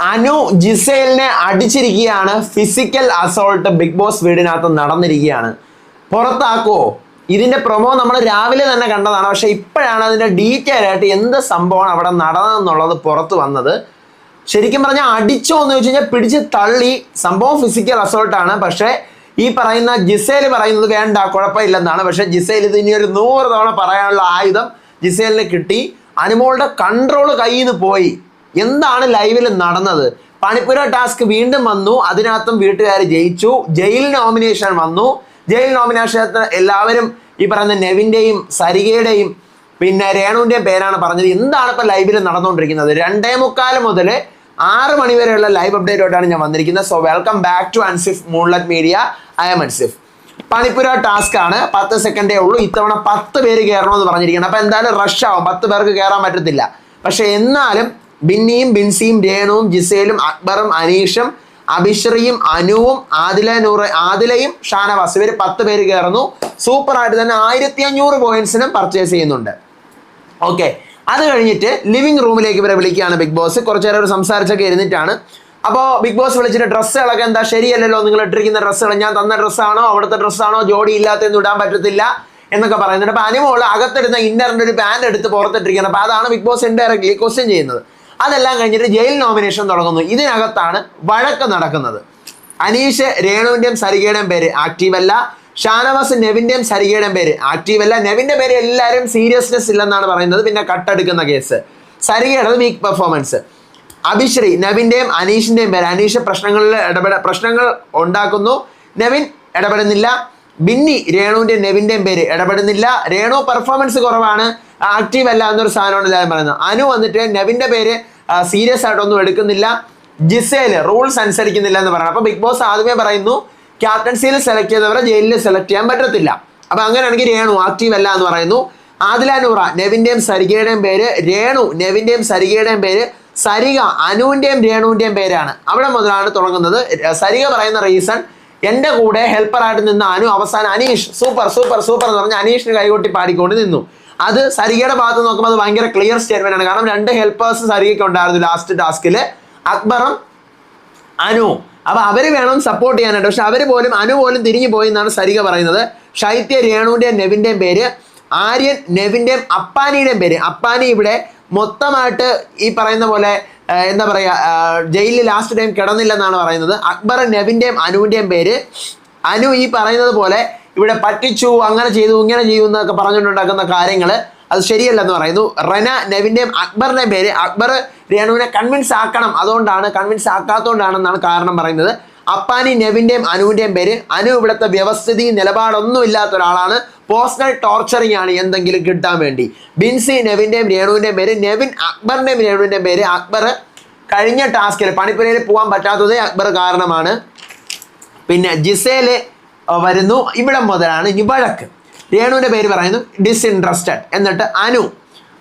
അനു ജിസേലിനെ അടിച്ചിരിക്കുകയാണ്. Physical assault big Boss വീടിനകത്ത് നടന്നിരിക്കുകയാണ്. പുറത്താക്കോ. ഇതിന്റെ പ്രൊമോ നമ്മൾ രാവിലെ തന്നെ കണ്ടതാണ്. പക്ഷെ ഇപ്പോഴാണ് അതിന്റെ ഡീറ്റെയിൽ ആയിട്ട് എന്ത് സംഭവമാണ് അവിടെ നടന്നതെന്നുള്ളത് പുറത്ത് വന്നത്. ശരിക്കും പറഞ്ഞാൽ അടിച്ചോ എന്ന് ചോദിച്ചു കഴിഞ്ഞാൽ പിടിച്ച് തള്ളി. സംഭവം ഫിസിക്കൽ അസോൾട്ടാണ് പക്ഷേ ഈ പറയുന്ന ജിസേൽ പറയുന്നത് വേണ്ട കുഴപ്പമില്ലെന്നാണ്. പക്ഷേ ജിസേൽ ഇത് ഇനി ഒരു നൂറ് തവണ പറയാനുള്ള ആയുധം ജിസേലിന് കിട്ടി. അനുമോളുടെ കൺട്രോൾ കയ്യിൽ നിന്ന് പോയി. എന്താണ് ലൈവിൽ നടന്നത്? പണിപ്പുര ടാസ്ക് വീണ്ടും വന്നു. അതിനകത്തും വീട്ടുകാർ ജയിച്ചു. ജയിൽ നോമിനേഷൻ വന്നു. ജയിൽ നോമിനേഷൻ എല്ലാവരും ഈ പറയുന്ന നെവിന്റെയും സരികയുടെയും പിന്നെ രേണുവിന്റെയും പേരാണ് പറഞ്ഞത്. എന്താണ് ഇപ്പം ലൈവിൽ നടന്നുകൊണ്ടിരിക്കുന്നത്? രണ്ടേ മുക്കാൽ മുതൽ ആറ് മണിവരെയുള്ള ലൈവ് അപ്ഡേറ്റായിട്ടാണ് ഞാൻ വന്നിരിക്കുന്നത്. So welcome back to Ansif moonlet media I'm Ansif പണിപ്പുര task ആണ്. പത്ത് സെക്കൻഡേ ഉള്ളൂ. ഇത്തവണ പത്ത് പേര് കയറണമെന്ന് പറഞ്ഞിരിക്കണം അപ്പോൾ എന്തായാലും റഷ് ആവും. പത്ത് പേർക്ക് കയറാൻ പറ്റത്തില്ല. പക്ഷേ എന്നാലും ബിന്നിയും ബിൻസിയും രേണുവും ജിസേലും അക്ബറും അനീഷും അഭിശ്രിയും അനുവും ആദില നൂറ് ആദിലയും ഷാനവാസ് ഇവർ പത്ത് പേര് കയറുന്നു. സൂപ്പർ ആയിട്ട് തന്നെ ആയിരത്തി അഞ്ഞൂറ് പോയിന്റ്സിനും പർച്ചേസ് ചെയ്യുന്നുണ്ട്. ഓക്കെ അത് കഴിഞ്ഞിട്ട് ലിവിംഗ് റൂമിലേക്ക് ഇവരെ വിളിക്കുകയാണ് ബിഗ് ബോസ് കുറച്ചു നേരം ഒരു സംസാരിച്ചൊക്കെ ഇരുന്നിട്ടാണ്. അപ്പോൾ ബിഗ് ബോസ് വിളിച്ചിട്ട് ഡ്രസ്സുകളൊക്കെ എന്താ? ശരിയല്ലല്ലോ നിങ്ങൾ ഇട്ടിരിക്കുന്ന ഡ്രസ്സുകൾ. ഞാൻ തന്ന ഡ്രസ്സാണോ? അവിടുത്തെ ഡ്രസ്സാണോ? ജോഡി ഇല്ലാത്തതെന്ന് ഇടാൻ പറ്റത്തില്ല എന്നൊക്കെ പറയുന്നുണ്ട്. അപ്പോൾ അനുമോൾ അകത്തിടുന്ന ഇന്നറിന്റെ ഒരു പാന്റ് എടുത്ത് പുറത്തിട്ടിരിക്കുന്നത് അപ്പോൾ അതാണ് ബിഗ് ബോസ് ഇൻഡയറക്ട്ലി ക്വസ്റ്റ്യൻ ചെയ്യുന്നത്. അതെല്ലാം കഴിഞ്ഞിട്ട് ജയിൽ നോമിനേഷൻ തുടങ്ങുന്നു. ഇതിനകത്താണ് വഴക്ക് നടക്കുന്നത്. അനീഷ് രേണുവിന്റെയും സരികയുടെയും പേര് ആക്റ്റീവ് അല്ല. ഷാനവാസ് നെവിന്റെയും സരികയുടെയും പേര് ആക്റ്റീവ് അല്ല. നെവിന്റെ പേര് എല്ലാവരും സീരിയസ്നെസ് ഇല്ലെന്നാണ് പറയുന്നത്. പിന്നെ കട്ടെടുക്കുന്ന കേസ്. സരികയുടെ വീക്ക് പെർഫോമൻസ് അഭിശ്രീ നവിന്റെയും അനീഷിന്റെയും പേര്. അനീഷ് പ്രശ്നങ്ങളിൽ ഇടപെട പ്രശ്നങ്ങൾ ഉണ്ടാക്കുന്നു. നവിൻ ഇടപെടുന്നില്ല. ബിന്നി രേണുവിന്റെയും നെവിന്റെയും പേര് ഇടപെടുന്നില്ല. രേണു പെർഫോമൻസ് കുറവാണ്. ആക്റ്റീവ് അല്ല എന്നൊരു സാധനമാണ് എല്ലാവരും പറയുന്നത്. അനു വന്നിട്ട് നെവിന്റെ പേര് സീരിയസ് ആയിട്ടൊന്നും എടുക്കുന്നില്ല. ജിസേൽ റൂൾസ് അനുസരിക്കുന്നില്ല എന്ന് പറയുന്നത് അപ്പോൾ ബിഗ് ബോസ് ആദ്യമേ പറയുന്നു ക്യാപ്റ്റൻസിയിൽ സെലക്ട് ചെയ്തവരെ ജയിലിൽ സെലക്ട് ചെയ്യാൻ പറ്റത്തില്ല. അപ്പോൾ അങ്ങനെയാണെങ്കിൽ രേണു ആക്റ്റീവ് അല്ല എന്ന് പറയുന്നു. ആദിലാനൂറ നെവിന്റെയും സരികയുടെയും പേര് രേണു നെവിന്റെയും സരികയുടെയും പേര് സരിക അനുവിന്റെയും രേണുവിന്റെയും പേരാണ്. അവിടെ മുതലാണ് തുടങ്ങുന്നത്. സരിക പറയുന്ന റീസൺ എന്റെ കൂടെ ഹെൽപ്പറായിട്ട് നിന്ന അനു അവസാനം അനീഷ് സൂപ്പർ സൂപ്പർ സൂപ്പർ എന്ന് പറഞ്ഞ് അനീഷിന് കൈകൊട്ടി പാടിക്കൊണ്ട് നിന്നു. അത് സരികയുടെ ഭാഗത്ത് നോക്കുമ്പോൾ അത് ഭയങ്കര ക്ലിയർ സ്റ്റേറ്റ്മെന്റ് ആണ്. കാരണം രണ്ട് ഹെൽപ്പേഴ്സ് സരികയ്ക്ക് ഉണ്ടായിരുന്നു ലാസ്റ്റ് ടാസ്കിൽ അക്ബറും അനു. അപ്പൊ അവർ വേണം സപ്പോർട്ട് ചെയ്യാനായിട്ട്. പക്ഷെ അവർ പോലും അനു പോലും തിരിഞ്ഞു പോയി എന്നാണ് സരിക പറയുന്നത്. ശൈത്യ രേണുവിന്റെയും നെവിന്റെയും പേര് ആര്യൻ നെവിന്റെയും അപ്പാനിയുടെയും പേര്. അപ്പാനി ഇവിടെ മൊത്തമായിട്ട് ഈ പറയുന്ന പോലെ എന്താ പറയുക ജയിലിൽ ലാസ്റ്റ് ടൈം കിടന്നില്ലെന്നാണ് പറയുന്നത്. അക്ബർ നബിന്റെയും അനുവിന്റെയും പേര്. അനു ഈ പറയുന്നത് പോലെ ഇവിടെ പറ്റിച്ചു അങ്ങനെ ചെയ്തു ഇങ്ങനെ ചെയ്തു എന്നൊക്കെ പറഞ്ഞുകൊണ്ടുണ്ടാക്കുന്ന കാര്യങ്ങൾ അത് ശരിയല്ലെന്ന് പറയുന്നു. റന നവിന്റെയും അക്ബറിന്റെയും പേര്. അക്ബർ രേണുവിനെ കൺവിൻസ് ആക്കണം. അതുകൊണ്ടാണ് കൺവിൻസ് ആക്കാത്തതുകൊണ്ടാണെന്നാണ് കാരണം പറയുന്നത്. അപ്പാനി നെവിന്റെയും അനുവിന്റെയും പേര്. അനു ഇവിടുത്തെ വ്യവസ്ഥിതി നിലപാടൊന്നും ഇല്ലാത്ത ഒരാളാണ്. പേഴ്സണൽ ടോർച്ചറിങ് ആണ് എന്തെങ്കിലും കിട്ടാൻ വേണ്ടി. ബിൻസി നെവിന്റെയും രേണുവിന്റെയും പേര്. നെവിൻ അക്ബറിന്റെയും രേണുവിന്റെയും പേര് അക്ബർ കഴിഞ്ഞ ടാസ്കിൽ പണിപ്പുരയിൽ പോകാൻ പറ്റാത്തതേ അക്ബർ കാരണമാണ്. പിന്നെ ജിസേൽ വരുന്നു. ഇവിടെ മുതലാണ് ഇനി വഴക്ക്. രേണുവിന്റെ പേര് പറയുന്നു ഡിസ്ഇൻട്രസ്റ്റഡ് എന്നിട്ട് അനു.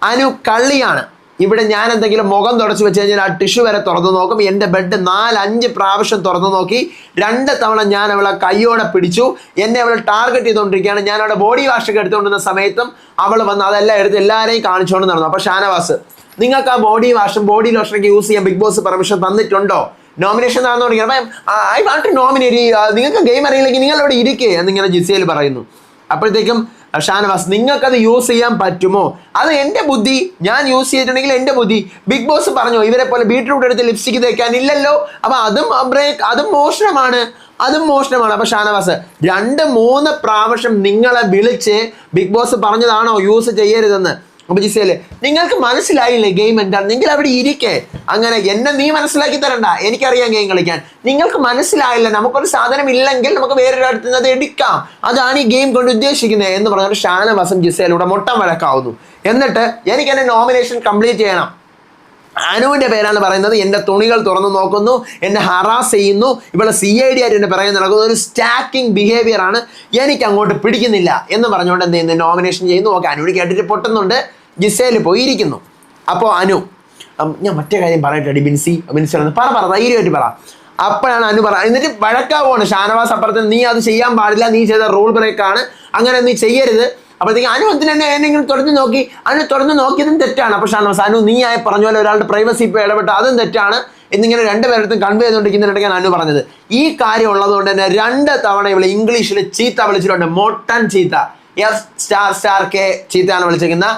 അനു കള്ളിയാണ്. ഇവിടെ ഞാൻ എന്തെങ്കിലും മുഖം തുടച്ചു വെച്ച് കഴിഞ്ഞാൽ ആ ടിഷ്യൂ വരെ തുറന്നു നോക്കും. എന്റെ ബെഡ് നാലഞ്ച് പ്രാവശ്യം തുറന്നു നോക്കി. രണ്ട് തവണ ഞാൻ അവളെ കയ്യോടെ പിടിച്ചു. എന്നെ അവൾ ടാർഗറ്റ് ചെയ്തുകൊണ്ടിരിക്കുകയാണ്. ഞാൻ അവിടെ ബോഡി വാഷ് ഒക്കെ എടുത്തുകൊണ്ടിരുന്ന സമയത്തും അവൾ വന്ന് അതെല്ലാം എടുത്ത് എല്ലാവരെയും കാണിച്ചുകൊണ്ട് നടന്നു. അപ്പോൾ ഷാനവാസ് നിങ്ങൾക്ക് ആ ബോഡി വാഷും ബോഡി ലോഷനൊക്കെ യൂസ് ചെയ്യാൻ ബിഗ് ബോസ് പെർമിഷൻ തന്നിട്ടുണ്ടോ? നോമിനേഷൻ നടന്നു തുടങ്ങി അപ്പം ഐ വാണ്ട് ടു നോമിനേറ്റ് നിങ്ങൾക്ക് ഗെയിം അറിയില്ലെങ്കിൽ നിങ്ങൾ അവിടെ ഇരിക്കേ എന്നിങ്ങനെ ജിസയിൽ പറയുന്നു. അപ്പോഴത്തേക്കും ഷാനവാസ് നിങ്ങൾക്കത് യൂസ് ചെയ്യാൻ പറ്റുമോ? അത് എന്റെ ബുദ്ധി ഞാൻ യൂസ് ചെയ്തിട്ടുണ്ടെങ്കിൽ എന്റെ ബുദ്ധി. ബിഗ് ബോസ് പറഞ്ഞു ഇവരെ പോലെ ബീട്രൂട്ട് എടുത്ത് ലിപ്സ്റ്റിക്ക് തേക്കാൻ ഇല്ലല്ലോ. അപ്പൊ അതും ബ്രേക്ക് അതും മോഷണമാണ്. അതും മോഷണമാണ്. അപ്പൊ ഷാനവാസ് രണ്ട് മൂന്ന് പ്രാവശ്യം നിങ്ങളെ വിളിച്ച് ബിഗ് ബോസ് പറഞ്ഞതാണോ യൂസ് ചെയ്യരുതെന്ന്? അപ്പൊ ജിസേൽ നിങ്ങൾക്ക് മനസ്സിലായില്ലേ ഗെയിം എന്താ? നിങ്ങൾ അവിടെ ഇരിക്കേ. അങ്ങനെ എന്നെ നീ മനസ്സിലാക്കി തരണ്ട. എനിക്കറിയാം ഗെയിം കളിക്കാൻ. നിങ്ങൾക്ക് മനസ്സിലായില്ല നമുക്കൊരു സാധനം ഇല്ലെങ്കിൽ നമുക്ക് വേറൊരിടത്ത് നിന്ന് അത് എടുക്കാം. അതാണ് ഈ ഗെയിം കൊണ്ട് ഉദ്ദേശിക്കുന്നത് എന്ന് പറഞ്ഞിട്ട് വസം ജിസേലൂടെ മൊട്ടം വഴക്കാവുന്നു എന്നിട്ട് എനിക്ക് എന്നെ നോമിനേഷൻ കംപ്ലീറ്റ് ചെയ്യണം. അനുവിന്റെ പേരാണ് പറയുന്നത്. എന്റെ തുണികൾ തുറന്നു നോക്കുന്നു. എന്നെ ഹറാസ് ചെയ്യുന്നു. ഇവിടെ സി ഐ ഡി ആയിട്ട് എന്നെ പറയുന്ന നടക്കുന്നത് ഒരു സ്റ്റാക്കിംഗ് ബിഹേവിയർ ആണ്. എനിക്ക് അങ്ങോട്ട് പിടിക്കുന്നില്ല എന്ന് പറഞ്ഞുകൊണ്ട് എന്ത് ചെയ്യുന്നു? നോമിനേഷൻ ചെയ്യുന്നു. ഓക്കെ അനുവിന് കേട്ടിട്ട് പൊട്ടുന്നുണ്ട്. ജിസേൽ പോയിരിക്കുന്നു. അപ്പോൾ അനു ഞാൻ മറ്റേ കാര്യം പറയട്ടെ ബിൻസി ബിൻസി പറ പറ ധൈര്യമായിട്ട് പറ. അപ്പോഴാണ് അനു പറ എന്നിട്ട് വഴക്കാവുകയാണ് ഷാനവാസ് അപ്പുറത്ത് നീ അത് ചെയ്യാൻ പാടില്ല നീ ചെയ്ത റൂൾ ബ്രേക്കാണ് അങ്ങനെ നീ ചെയ്യരുത്. അപ്പോഴത്തേക്ക് അനു എന്തിനെ എന്നെ ഇങ്ങനെ തുറന്നു നോക്കി? അനു തുറന്നു നോക്കിയതും തെറ്റാണ്. അപ്പോൾ ഷാനവാസ് അനു നീ ആയി പറഞ്ഞ പോലെ ഒരാളുടെ പ്രൈവസി ഇപ്പോൾ ഇടപെട്ട അതും തെറ്റാണ്. എന്നിങ്ങനെ രണ്ട് പേരടുത്തും കൺവേ ചെയ്തുകൊണ്ടിരിക്കുന്നിടയ്ക്കാണ് അനു പറഞ്ഞത് ഈ കാര്യം ഉള്ളതുകൊണ്ട് തന്നെ രണ്ട് തവണ ഇവൾ ഇംഗ്ലീഷിൽ ചീത്ത വിളിച്ചിട്ടുണ്ട്. മോട്ടൻ ചീത്ത. എഫ് സ്റ്റാർ സ്റ്റാർ കെ ചീത്തയാണ് വിളിച്ചിരിക്കുന്ന.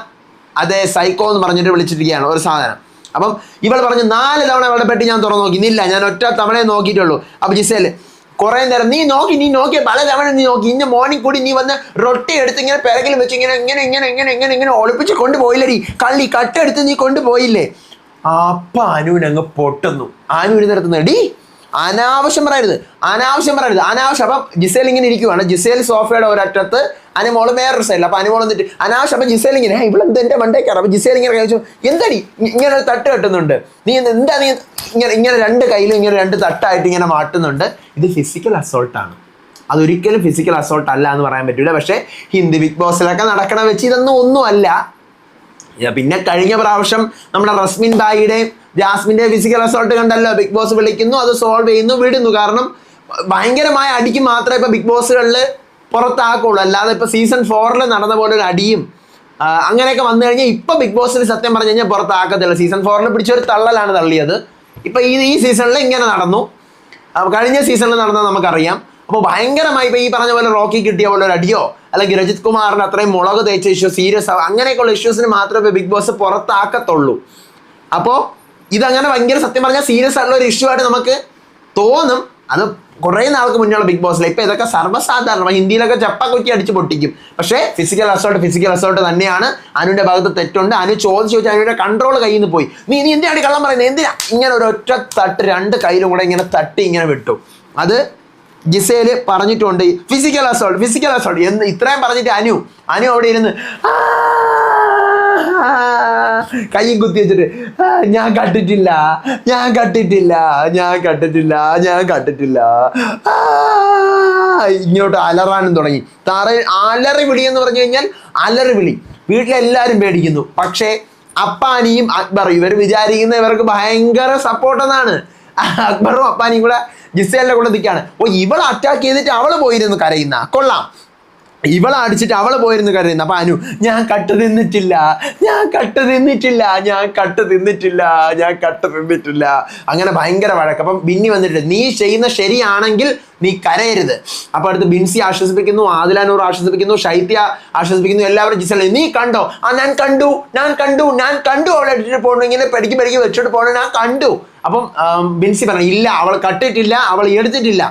അതേ സൈക്കോ എന്ന് പറഞ്ഞിട്ട് വിളിച്ചിരിക്കുകയാണ് ഒരു സാധനം. അപ്പം ഇവൾ പറഞ്ഞു നാല് തവണ ഇവളുടെ പെട്ടി ഞാൻ തുറന്നു നോക്കി. ഇല്ല ഞാൻ ഒറ്റ തവണയെ നോക്കിയിട്ടുള്ളൂ. അപ്പൊ ജിസേൽ കുറെ നേരം നീ നോക്കി നീ നോക്കി പല തവണ നീ നോക്കി. ഇന്ന് മോർണിംഗ് കൂടി നീ വന്ന് റൊട്ടി എടുത്ത് ഇങ്ങനെ പിറകിൽ വെച്ച് ഇങ്ങനെ ഇങ്ങനെ ഇങ്ങനെ ഇങ്ങനെ ഇങ്ങനെ ഇങ്ങനെ ഒളിപ്പിച്ച് കൊണ്ടുപോയില്ലേ കള്ളി കട്ടെടുത്ത് നീ കൊണ്ടുപോയില്ലേ. അപ്പൊ അനുവിനങ്ങ് പൊട്ടുന്നു. അനുവിന് നിർത്തുന്നു. ഡി അനാവശ്യം പറയരുത്. അനാവശ്യം പറയരുത്. അനാവശ്യം. അപ്പം ജിസേൽ ഇങ്ങനെ ഇരിക്കുവാണ്. ജിസേൽ സോഫയുടെ ഒരറ്റത്ത് അനുമോൾ വേറൊരു സൈഡിൽ അപ്പൊ അനുമോൾ എന്നിട്ട് അനാവശ്യം. അപ്പൊ ജിസേൽ ഇങ്ങനെ ഇവിടെ എന്ത് എന്റെ മണ്ടേക്കാണ്? അപ്പൊ ജിസേൽ ഇങ്ങനെ കഴിച്ചു എന്താടി? ഇങ്ങനെ ഒരു തട്ട് കെട്ടുന്നുണ്ട്. നീ എന്ത് നീ ഇങ്ങനെ ഇങ്ങനെ രണ്ട് കയ്യിലും ഇങ്ങനെ രണ്ട് തട്ടായിട്ട് ഇങ്ങനെ മാറ്റുന്നുണ്ട് ഇത് ഫിസിക്കൽ അസോൾട്ടാണ് അതൊരിക്കലും ഫിസിക്കൽ അസോൾട്ട് അല്ല എന്ന് പറയാൻ പറ്റില്ല പക്ഷേ ഹിന്ദി ബിഗ് ബോസിലൊക്കെ നടക്കണ വെച്ച് ഇതൊന്നും ഒന്നുമല്ല. പിന്നെ കഴിഞ്ഞ പ്രാവശ്യം നമ്മുടെ റസ്മിൻ ബായിയുടെ ജാസ്മിന്റെ ഫിസിക്കൽ അസോൾട്ട് കണ്ടല്ലോ ബിഗ് ബോസ് വിളിക്കുന്നു അത് സോൾവ് ചെയ്യുന്നു വിടുന്നു. കാരണം ഭയങ്കരമായ അടിക്ക് മാത്രമേ ഇപ്പൊ ബിഗ് ബോസുകളിൽ പുറത്താക്കുള്ളൂ. അല്ലാതെ ഇപ്പൊ സീസൺ ഫോറിൽ നടന്ന പോലെ ഒരു അടിയും അങ്ങനെയൊക്കെ വന്നു കഴിഞ്ഞാൽ ഇപ്പൊ ബിഗ് ബോസിൽ സത്യം പറഞ്ഞു കഴിഞ്ഞാൽ പുറത്താക്കത്തില്ല. സീസൺ ഫോറിൽ പിടിച്ചൊരു തള്ളലാണ് തള്ളിയത്. ഇപ്പൊ ഈ ഈ സീസണിൽ ഇങ്ങനെ നടന്നു. കഴിഞ്ഞ സീസണിൽ നടന്നത് നമുക്കറിയാം. അപ്പോൾ ഭയങ്കരമായി ഇപ്പോൾ ഈ പറഞ്ഞ പോലെ റോക്കി കിട്ടിയ പോലെ ഒരു അടിയോ? അല്ലെങ്കിൽ രജിത് കുമാറിന് അത്രയും മുളക് തേച്ച ഇഷ്യൂ സീരിയസ് ആവുക അങ്ങനെയൊക്കെയുള്ള ഇഷ്യൂസിന് മാത്രമേ ബിഗ് ബോസ് പുറത്താക്കത്തുള്ളൂ. അപ്പോൾ ഇതങ്ങനെ ഭയങ്കര സത്യം പറഞ്ഞാൽ സീരിയസ് ആയിട്ടുള്ള ഒരു ഇഷ്യൂ ആയിട്ട് നമുക്ക് തോന്നും. അത് കുറേ നാൾക്ക് മുന്നേ ബിഗ് ബോസിൽ ഇപ്പൊ ഇതൊക്കെ സർവസാധാരണ ഹിന്ദിയിലൊക്കെ ചപ്പ കുറ്റി അടിച്ച് പൊട്ടിക്കും. പക്ഷേ ഫിസിക്കൽ അസോൾട്ട് ഫിസിക്കൽ അസോൾട്ട് തന്നെയാണ്. അനുവിന്റെ ഭാഗത്ത് തെറ്റുണ്ട്. അനു ചോദിച്ചു ചോദിച്ചാൽ അനുവിന്റെ കൺട്രോൾ കയ്യിൽ നിന്ന് പോയി. നീ നീ എന്തിനാണ് കള്ളം പറയുന്നത് എന്തിനാ? ഇങ്ങനെ ഒരു ഒറ്റ തട്ട് രണ്ട് കയ്യിലും കൂടെ ഇങ്ങനെ തട്ടി ഇങ്ങനെ വിട്ടു. അത് ജിസേൽ പറഞ്ഞിട്ടുണ്ട് ഫിസിക്കൽ അസോൾട്ട് ഫിസിക്കൽ അസോൾട്ട് എന്ന് ഇത്രയും പറഞ്ഞിട്ട് അനു അനു അവിടെ ഇരുന്ന് "ആ, കയ്യും കുത്തി വെച്ചിട്ട് "ആ, ഞാൻ കണ്ടിട്ടില്ല ഞാൻ കണ്ടിട്ടില്ല ഞാൻ കണ്ടിട്ടില്ല ഞാൻ കണ്ടിട്ടില്ല ഇങ്ങോട്ട് അലറാനും തുടങ്ങി. താറ അലറി വിളി എന്ന് പറഞ്ഞു കഴിഞ്ഞാൽ അലറി വിളി. വീട്ടിലെല്ലാവരും പേടിക്കുന്നു. പക്ഷേ അപ്പാനിയും അക്ബർ ഇവർ വിചാരിക്കുന്ന ഇവർക്ക് ഭയങ്കര സപ്പോർട്ടെന്നാണ് അക്ബറും അപ്പാനിയും കൂടെ ജിസേലിന്റെ കൂടെ നിൽക്കുകയാണ്. ഓ ഇവളെ അറ്റാക്ക് ചെയ്തിട്ട് അവൾ പോയിരുന്നു കരയുന്ന. കൊള്ളാം. ഇവളെ അടിച്ചിട്ട് അവളെ പോയിരുന്നു കരുതുന്നു അപ്പൊ അനു ഞാൻ കട്ട് തിന്നിട്ടില്ല ഞാൻ കട്ട് തിന്നിട്ടില്ല ഞാൻ കട്ട് തിന്നിട്ടില്ല ഞാൻ കട്ട് തിന്നിട്ടില്ല. അങ്ങനെ ഭയങ്കര വഴക്ക്. അപ്പം ബിന്നി വന്നിട്ട് നീ ചെയ്യുന്ന ശരിയാണെങ്കിൽ നീ കരയരുത്. അപ്പൊ അടുത്ത് ബിൻസി ആശ്വസിപ്പിക്കുന്നു ആദിലാനൂർ ആശ്വസിപ്പിക്കുന്നു ശൈത്യ ആശ്വസിപ്പിക്കുന്നു എല്ലാവരും ജിസല നീ കണ്ടോ? ആ ഞാൻ കണ്ടു ഞാൻ കണ്ടു ഞാൻ കണ്ടു അവളെ ഇട്ടിട്ട് പോകണു ഇങ്ങനെ പഠിക്കും പഠിക്കും വെച്ചിട്ട് പോകണു ഞാൻ കണ്ടു. അപ്പം ബിൻസി പറഞ്ഞു ഇല്ല അവൾ കട്ടിട്ടില്ല അവൾ എടുത്തിട്ടില്ല.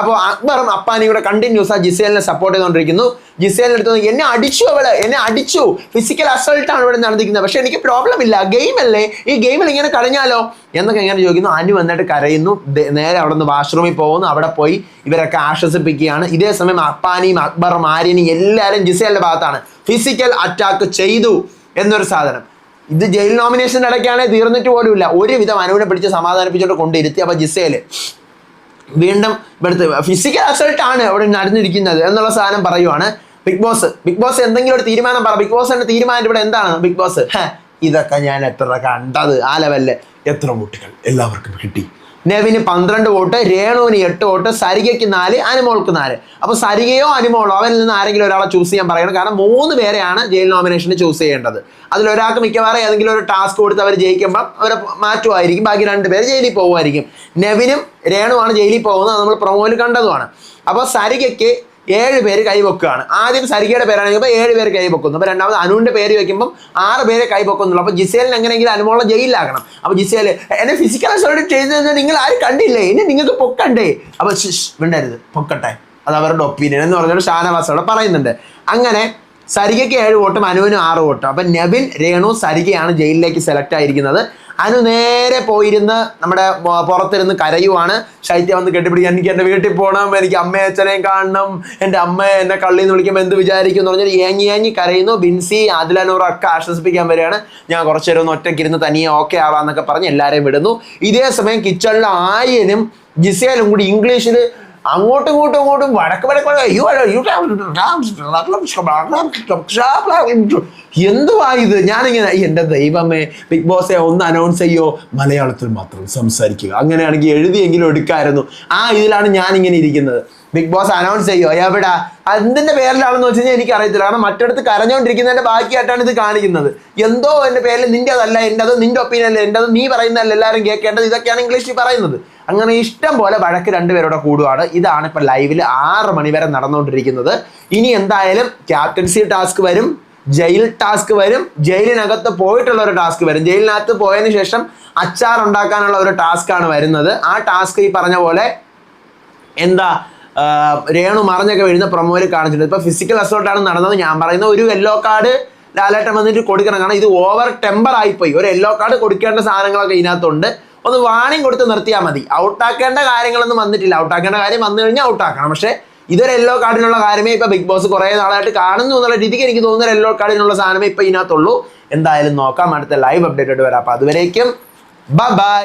അപ്പോൾ അക്ബറും അപ്പാനിയും കണ്ടിന്യൂസ് ആ ജിസേലിനെ സപ്പോർട്ട് ചെയ്തുകൊണ്ടിരിക്കുന്നു. ജിസേലിന് അടുത്ത് എന്നെ അടിച്ചു അവൾ എന്നെ അടിച്ചു. ഫിസിക്കൽ അസൾട്ട് ആണ് ഇവിടെ നടന്നിരിക്കുന്നത്. പക്ഷെ എനിക്ക് പ്രോബ്ലം ഇല്ല. ഗെയിം അല്ലേ? ഈ ഗെയിമിൽ ഇങ്ങനെ കളഞ്ഞാലോ എന്നൊക്കെ ഇങ്ങനെ ചോദിക്കുന്നു. അനു വന്നിട്ട് കരയുന്നു. നേരെ അവിടെ നിന്ന് വാഷ്റൂമിൽ പോകുന്നു. അവിടെ പോയി ഇവരൊക്കെ ആശ്വസിപ്പിക്കുകയാണ്. ഇതേ സമയം അപ്പാനിയും അക്ബറും ആര്യനും എല്ലാവരും ജിസേലിന്റെ ഭാഗത്താണ്. ഫിസിക്കൽ അറ്റാക്ക് ചെയ്തു എന്നൊരു സാധനം. ഇത് ജയിൽ നോമിനേഷൻ ഇടയ്ക്കാണെങ്കിൽ തീർന്നിട്ട് പോലുമില്ല. ഒരുവിധം അനുവിനെ പിടിച്ച് സമാധാനിപ്പിച്ചുകൊണ്ട് കൊണ്ടിരുത്തി അപ്പൊ ജിസേൽ വീണ്ടും ഇവിടുത്തെ ഫിസിക്കൽ അസൾട്ട് ആണ് അവിടെ നടന്നിരിക്കുന്നത് എന്നുള്ള സാധനം പറയുവാണ് ബിഗ് ബോസ് ബിഗ് ബോസ് എന്തെങ്കിലും ഒരു തീരുമാനം പറ. ബിഗ് ബോസിന്റെ തീരുമാനം ഇവിടെ എന്താണ്? ബിഗ് ബോസ് ഇതൊക്കെ ഞാൻ എത്ര കണ്ടത്? ആ ലെവലിൽ എത്ര വോട്ടുകൾ എല്ലാവർക്കും കിട്ടി? നെവിന് പന്ത്രണ്ട് വോട്ട് രേണുവിന് എട്ട് വോട്ട് സരികയ്ക്ക് നാല് അനുമോൾക്ക് നാല്. അപ്പൊ സരികയോ അനുമോളോ അവരിൽ നിന്ന് ആരെങ്കിലും ഒരാളെ ചൂസ് ചെയ്യാൻ പറയണം. കാരണം മൂന്ന് പേരെയാണ് ജയിൽ നോമിനേഷന് ചൂസ് ചെയ്യേണ്ടത്. അതിലൊരാൾക്ക് മിക്കവാറും ഏതെങ്കിലും ഒരു ടാസ്ക് കൊടുത്ത് അവർ ജയിക്കുമ്പോൾ അവരെ മാറ്റുമായിരിക്കും. ബാക്കി രണ്ട് പേര് ജയിലിൽ പോകുമായിരിക്കും. നെവിനും രേണുവാണ് ജയിലിൽ പോകുന്നത്. നമ്മൾ പ്രൊമോയിൽ കണ്ടതുമാണ്. അപ്പോൾ സരികയ്ക്ക് ഏഴ് പേര് കൈവെക്കുകയാണ്. ആദ്യം സരികയുടെ പേരാണെങ്കിൽ അപ്പോൾ ഏഴ് പേര് കൈവെക്കുന്നു. അപ്പോൾ രണ്ടാമത് അനുവിന്റെ പേര് വെക്കുമ്പോൾ ആറ് പേരെ കൈവെക്കുന്നുള്ളൂ. അപ്പോൾ ജിസേലിന് എങ്ങനെയെങ്കിലും അനുമോളെ ജയിലിലാക്കണം. അപ്പോൾ ജിസേൽ എന്നെ ഫിസിക്കൽ അസോൾട്ട് ചെയ്തത് നിങ്ങൾ ആരും കണ്ടില്ലേ? ഇനി നിങ്ങൾക്ക് പൊക്കണ്ടേ? അപ്പോൾ ശിഷ് വിണ്ടരുത് പൊക്കട്ടെ. അത് അവരുടെ ഒപ്പീനിയൻ എന്ന് പറഞ്ഞൊരു ഷാനവാസ് പറയുന്നുണ്ട്. അങ്ങനെ സരികയ്ക്ക് ഏഴ് വോട്ടും അനുവിനും ആറ് വോട്ടും. അപ്പം നബിൻ രേണു സരികയാണ് ജയിലിലേക്ക് സെലക്ട് ആയിരിക്കുന്നത്. അനു നേരെ പോയിരുന്ന് നമ്മുടെ പുറത്തിരുന്ന് കരയുവാണ്. ശൈത്യ വന്ന് കെട്ടിപ്പിടിക്കാൻ എനിക്ക് എന്റെ വീട്ടിൽ പോകണം എനിക്ക് അമ്മയെ അച്ഛനെയും കാണണം എന്റെ അമ്മ എന്നെ കള്ളിയിൽ നിന്ന് വിളിക്കുമ്പോൾ എന്ത് വിചാരിക്കും എന്ന് പറഞ്ഞാൽ ഏങ്ങി ഏങ്ങി കരയുന്നു. ബിൻസി ആദിലാനൂർ ഒക്കെ ആശ്വസിപ്പിക്കാൻ വരികയാണ്. ഞാൻ കുറച്ചു നേരം ഒന്ന് ഒറ്റയ്ക്കിരുന്ന് തനിയെ ഓക്കെ ആവാന്നൊക്കെ പറഞ്ഞ് എല്ലാവരെയും വിടുന്നു. ഇതേ സമയം കിച്ചണിൽ ആര്യനും ജിസേലും കൂടി ഇംഗ്ലീഷിൽ അങ്ങോട്ടും ഇങ്ങോട്ടും അങ്ങോട്ടും വടക്ക് വടക്ക് എന്തുവാ ഇത്? ഞാനിങ്ങനെ എന്റെ ദൈവമേ ബിഗ് ബോസെ ഒന്ന് അനൗൺസ് ചെയ്യോ? മലയാളത്തിൽ മാത്രം സംസാരിക്കുക. അങ്ങനെയാണെങ്കിൽ എഴുതിയെങ്കിലും എടുക്കായിരുന്നു. ആ ഇതിലാണ് ഞാൻ ഇങ്ങനെ ഇരിക്കുന്നത്. ബിഗ് ബോസ് അനൗൺസ് ചെയ്യോ? എവിടെ? എന്തിന്റെ പേരിലാണെന്ന് വെച്ച് കഴിഞ്ഞാൽ എനിക്ക് അറിയത്തില്ല കാരണം മറ്റടുത്ത് കരഞ്ഞുകൊണ്ടിരിക്കുന്നതിന്റെ ബാക്കിയായിട്ടാണ് ഇത് കാണിക്കുന്നത്. എന്തോ എന്റെ പേരിൽ നിന്റെ അതല്ല എന്റെ അത് നിന്റെ ഒപ്പീനിയൻ അല്ല എന്റെ അത് നീ പറയുന്നതല്ല എല്ലാവരും കേൾക്കേണ്ടത്. ഇതൊക്കെയാണ് ഇംഗ്ലീഷിൽ പറയുന്നത്. അങ്ങനെ ഇഷ്ടം പോലെ വഴക്ക് രണ്ടുപേരുടെ കൂടുവാണ്. ഇതാണ് ഇപ്പൊ ലൈവിൽ ആറ് മണി വരെ നടന്നുകൊണ്ടിരിക്കുന്നത്. ഇനി എന്തായാലും ക്യാപ്റ്റൻസി ടാസ്ക് വരും ജയിൽ ടാസ്ക് വരും ജയിലിനകത്ത് പോയിട്ടുള്ള ഒരു ടാസ്ക് വരും. ജയിലിനകത്ത് പോയതിന് ശേഷം അച്ചാർ ഉണ്ടാക്കാനുള്ള ഒരു ടാസ്ക് ആണ് വരുന്നത്. ആ ടാസ്ക് ഈ പറഞ്ഞ പോലെ എന്താ രേണു മറിഞ്ഞൊക്കെ വീഴുന്ന പ്രൊമോയിൽ കാണിച്ചിട്ടുണ്ട്. ഇപ്പൊ ഫിസിക്കൽ അസോൾട്ടാണ് നടന്നത്. ഞാൻ പറയുന്ന ഒരു യെല്ലോ കാർഡ് ലാലേട്ടൻ വന്നിട്ട് കൊടുക്കണം. കാരണം ഇത് ഓവർ ടെമ്പർ ആയിപ്പോയി. ഒരു യെല്ലോ കാർഡ് കൊടുക്കേണ്ട സാധനങ്ങളൊക്കെ ഇതിനകത്തുണ്ട്. ഒന്ന് വാണിംഗ് കൊടുത്ത് നിർത്തിയാൽ മതി. ഔട്ടാക്കേണ്ട കാര്യങ്ങളൊന്നും വന്നിട്ടില്ല. ഔട്ടാക്കേണ്ട കാര്യം വന്നു കഴിഞ്ഞാൽ ഔട്ടാക്കണം പക്ഷേ ഇതൊരു യെല്ലോ കാർഡിനുള്ള കാര്യമേ ഇപ്പൊ ബിഗ് ബോസ് കുറേ നാളായിട്ട് കാണുന്നു എന്നുള്ള രീതിക്ക് എനിക്ക് തോന്നുന്ന യെല്ലോ കാർഡിനുള്ള സാധനമേ ഇപ്പൊ ഇതിനകത്തുള്ളൂ. എന്തായാലും നോക്കാം. അടുത്ത ലൈവ് അപ്ഡേറ്റ് ആയിട്ട് വരാം. അപ്പൊ അതുവരേക്കും ബൈ